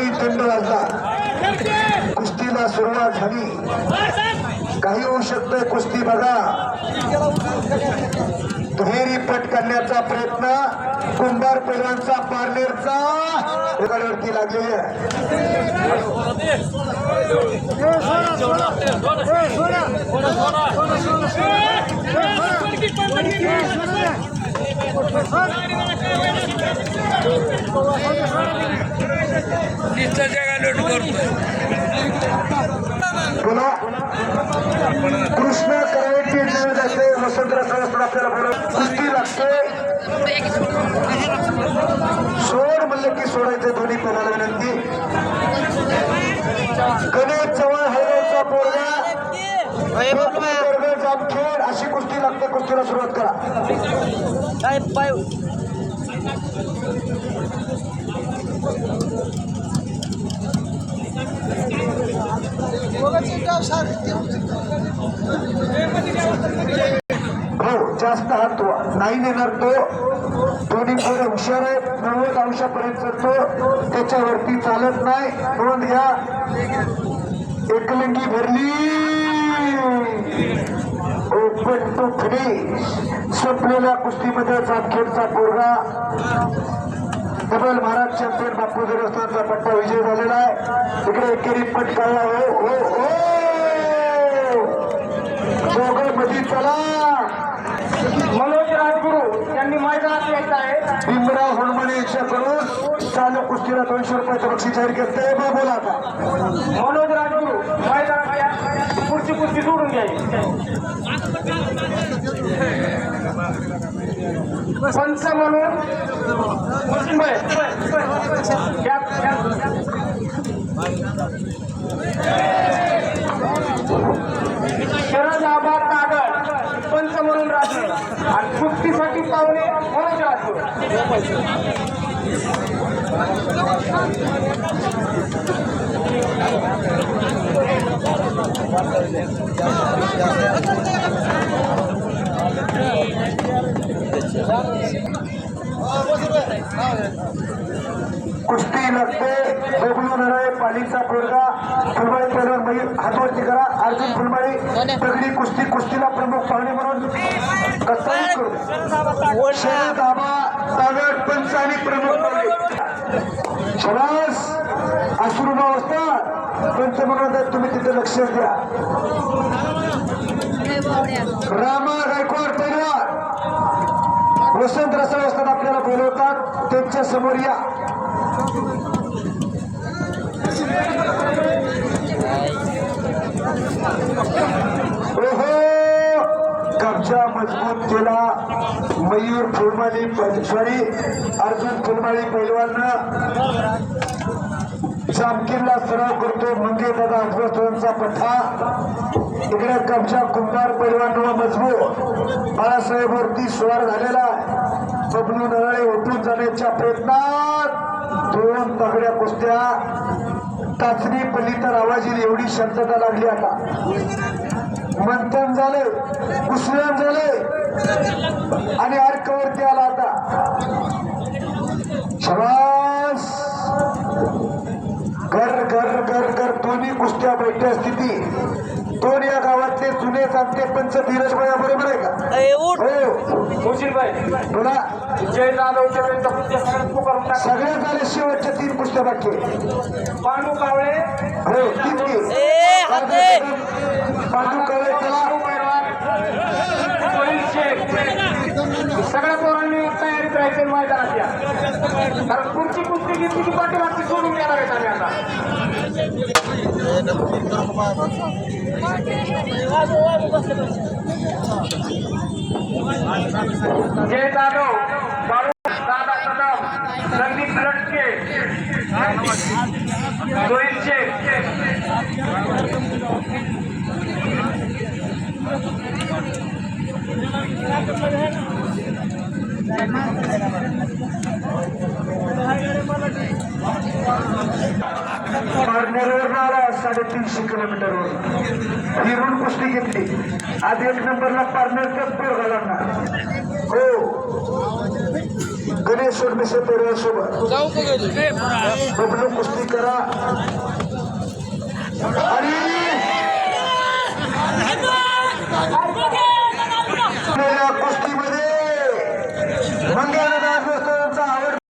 आणि थंड वाजला कुस्तीला सुरुवात झाली. काही होऊ शकतंय कुस्ती बघा. दुहेरी पट करण्याचा प्रयत्न. कुंभार पैलवानचा पारनेरचा. रेकॉर्डवरती लागलेली आहे. वसंतराव सहस्त्र आपल्याला बोलत कुस्ती लागते. सोड म्हणलं की सोडायचं दोन्ही कोणाला विनंती. गणेश चव्हाण पोरगा. पोरगा जामखेड. अशी कुस्ती लागते कुस्तीला सुरुवात करा. हो जास्त हात तो नाही नेणार तो. दोन्ही पुढे हुशार आहेत. नव्वद अंशापर्यंत तो त्याच्यावरती चालत नाही. म्हणून घ्या. एकलिंगी भरली. ओपन टू थ्री संपलेल्या कुस्तीमध्ये जामखेडचा पोरगा. डबल महाराज चॅम्पियन बापू देवस्थानचा पट्टा विजय झालेला आहे. इकडे एकेरी पट हो हो हो. दोघं मध्ये चला. मनोज राजगुरू यांनी मैदानात यायचं आहे. भीमराव हनुमाने यांच्याकडून चालू कुस्तीला दोनशे रुपयाचं बक्षीस जाहीर करते बा बोला आता. मनोज राजगुरू मैदानात या. पुढची कुस्ती सोडून घ्यायची पंच म्हणून मुंबई. या- या- शरद आबा कागड पंच म्हणून राजगुरू आणि कुस्तीसाठी पाहुणे मनोज राजगुरू कुस्ती नसते. बबलू नराळे पालीचा पोरगा फुलमाळी पैलवान हातवरती करा. अर्जुन फुलमाळी दगडी कुस्ती कुस्तीला प्रमुख पाहुणे म्हणून कसाही करू. पंच आणि प्रमुख पाहुणे. शबास अश्रुभाव असतात पंच म्हणून तुम्ही तिथे लक्ष द्या. रामा गायकवाड पैलवान वसंत रसाळ असतात आपल्याला बोलवतात. त्यांच्यासमोर या. ओहो कब्जा मजबूत केला. मयूर फुलमाली सॉरी अर्जुन फुलमाली पैलवान जामकिल्ला सराव करतो. मंगे दादा अफगाणचा पठा. इकडे कब्जा कुंभार पैलवान मजबूत. बाळासाहेब वरती स्वार झालेला बबलू नराळे उठून जाण्याच्या प्रयत्नात दोन तगड्या कुस्त्या. टाचणी पडली तर आवाज येईल एवढी शांतता लागली आता. मंथन झाले कुसल्यान झाले आणि अर्कवरती आला आता. शबास! घर घर घर घर दोन्ही कुस्त्या बैठ्या स्थिती. दोन या गावातले जुने जाणते पंच धीरज बरोबर आहे का? मुजीरबाई बोला. जय जाधवच्या त्यांच्या कुस्त्या सगळ्यात पुकारून टाकल्या. सगळ्यात झाले शेवटच्या तीन कुस्त्या बाकी. पांडू कावळे. हो तीन. पांडू कवळे चला. सुनील शेख. सगळ्या पोरांनी तयारीत राहायचं मैदानात या. कारण पुढची कुस्ती घेतली की पाठीमागची सोडून देणार आहेत आम्ही आता. जय जाधव दादा कदम संदीप लटके सुनील शेख. पारनेरवर आला साडेतीनशे किलोमीटरवर हिरून कुस्ती घेतली. आज एक नंबरला पार्नर कप बबलू कुस्ती करा.